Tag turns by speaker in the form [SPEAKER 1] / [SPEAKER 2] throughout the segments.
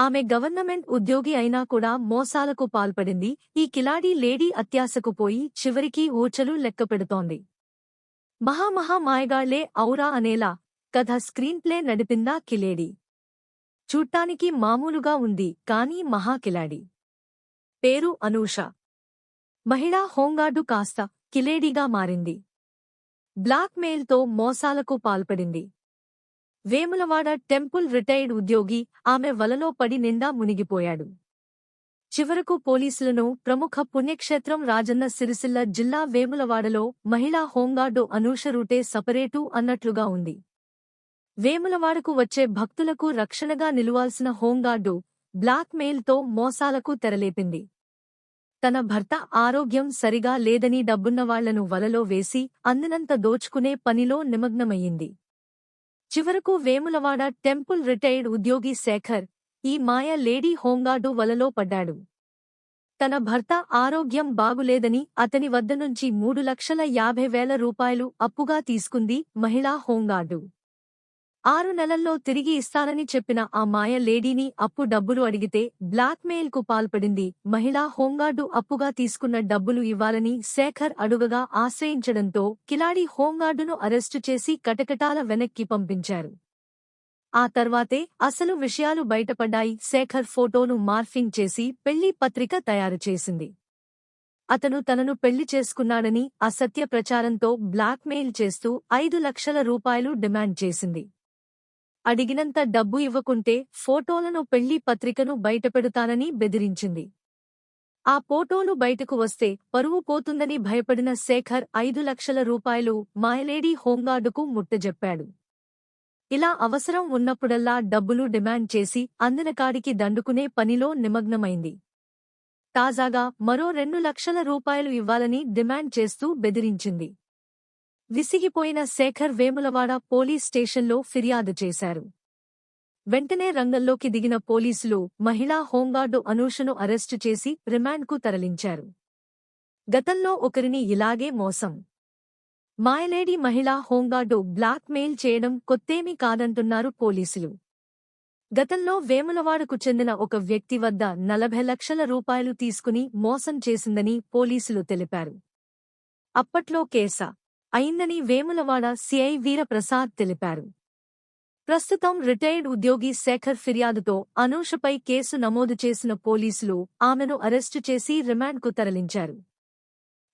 [SPEAKER 1] ఆమె గవర్నమెంట్ ఉద్యోగి అయినా కూడా మోసాలకు పాల్పడింది. ఈ కిలాడీ లేడీ అత్యాశకు పోయి చివరికి ఊచలు లెక్కపెడుతోంది. మహామహా మాయగాళ్ళే ఔరా అనేలా కథ స్క్రీన్ప్లే నడిపిందా కిలేడి. చూట్టానికి మామూలుగా ఉంది కానీ మహాకిలాడి పేరు అనూష. మహిళా హోంగార్డు కాస్త కిలేడిగా మారింది. బ్లాక్మెయిల్తో మోసాలకు పాల్పడింది. వేములవాడ టెంపుల్ రిటైర్డ్ ఉద్యోగి ఆమె వలలో పడి నిండా మునిగిపోయాడు. చివరకు పోలీసులను ప్రముఖ పుణ్యక్షేత్రం రాజన్న సిరిసిల్ల జిల్లా వేములవాడలో మహిళా హోంగార్డు అనూష రూటే సపరేటు అన్నట్లుగా ఉంది. వేములవాడకు వచ్చే భక్తులకు రక్షణగా నిలువాల్సిన హోంగార్డు బ్లాక్మెయిల్తో మోసాలకు తెరలేపింది. తన భర్త ఆరోగ్యం సరిగా లేదని డబ్బున్నవాళ్ళను వలలో వేసి అందినంత దోచుకునే పనిలో నిమగ్నమయ్యింది. చివరకు వేములవాడ టెంపుల్ రిటైర్డ్ ఉద్యోగి శేఖర్ ఈ మాయ లేడీ హోంగార్డు వలలో పడ్డాడు. తన భర్త ఆరోగ్యం బాగులేదని అతని వద్ద నుంచి మూడు లక్షల యాభై వేల రూపాయలు అప్పుగా తీసుకుంది మహిళా హోంగార్డు. ఆరు నెలల్లో తిరిగి ఇస్తానని చెప్పిన ఆ మాయ లేడీని అప్పు డబ్బులు అడిగితే బ్లాక్మెయిల్కు పాల్పడింది. మహిళా హోంగార్డు అప్పుగా తీసుకున్న డబ్బులు ఇవ్వాలని శేఖర్ అడుగగా ఆశ్రయించడంతో కిలాడి హోంగార్డును అరెస్టు చేసి కటకటాల వెనక్కి పంపించారు. ఆ తర్వాతే అసలు విషయాలు బయటపడ్డాయి. శేఖర్ ఫోటోను మార్ఫింగ్ చేసి పెళ్ళి పత్రిక తయారు చేసింది. అతను తనను పెళ్ళి చేసుకున్నాడని అసత్య ప్రచారంతో బ్లాక్మెయిల్ చేస్తూ ఐదు లక్షల రూపాయలు డిమాండ్ చేసింది. అడిగినంత డబ్బు ఇవ్వకుంటే ఫోటోలను పెళ్ళి పత్రికను బయటపెడుతానని బెదిరించింది. ఆ ఫోటోలు బయటకు వస్తే పరువు పోతుందని భయపడిన శేఖర్ ఐదు లక్షల రూపాయలు మాయలేడీ హోంగార్డుకు ముట్టజెప్పాడు. ఇలా అవసరం ఉన్నప్పుడల్లా డబ్బులు డిమాండ్ చేసి అందిన కాడికి దండుకునే పనిలో నిమగ్నమైంది. తాజాగా మరో రెండు లక్షల రూపాయలు ఇవ్వాలని డిమాండ్ చేస్తూ బెదిరించింది. విసిగిపోయిన శేఖర్ వేములవాడ పోలీస్ స్టేషన్లో ఫిర్యాదు చేశారు. వెంటనే రంగంలోకి దిగిన పోలీసులు మహిళా హోంగార్డు అనూషను అరెస్టు చేసి రిమాండ్కు తరలించారు. గతంలో ఒకరిని ఇలాగే మోసం. మాయలేడి మహిళా హోంగార్డు బ్లాక్మెయిల్ చేయడం కొత్తేమీ కాదంటున్నారు పోలీసులు. గతంలో వేములవాడకు చెందిన ఒక వ్యక్తి వద్ద నలభై లక్షల రూపాయలు తీసుకుని మోసం చేసిందని పోలీసులు తెలిపారు. అప్పట్లో కేసా అయిందని వేములవాడ సిఐ వీరప్రసాద్ తెలిపారు. ప్రస్తుతం రిటైర్డ్ ఉద్యోగి శేఖర్ ఫిర్యాదుతో అనూషపై కేసు నమోదు చేసిన పోలీసులు ఆమెను అరెస్టు చేసి రిమాండ్కు తరలించారు.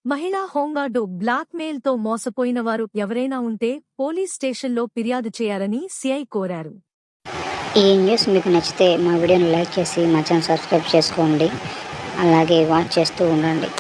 [SPEAKER 1] మహిళా హోంగార్డు బ్లాక్మెయిల్తో మోసపోయినవారు ఎవరైనా ఉంటే పోలీస్ స్టేషన్లో ఫిర్యాదు చేయాలని సిఐ కోరారు.
[SPEAKER 2] ఈ న్యూస్ మీకు నచ్చితే మా వీడియోని లైక్ చేసి మా ఛానల్ సబ్స్క్రైబ్ చేసుకోండి. అలాగే వాచ్ చేస్తూ ఉండండి.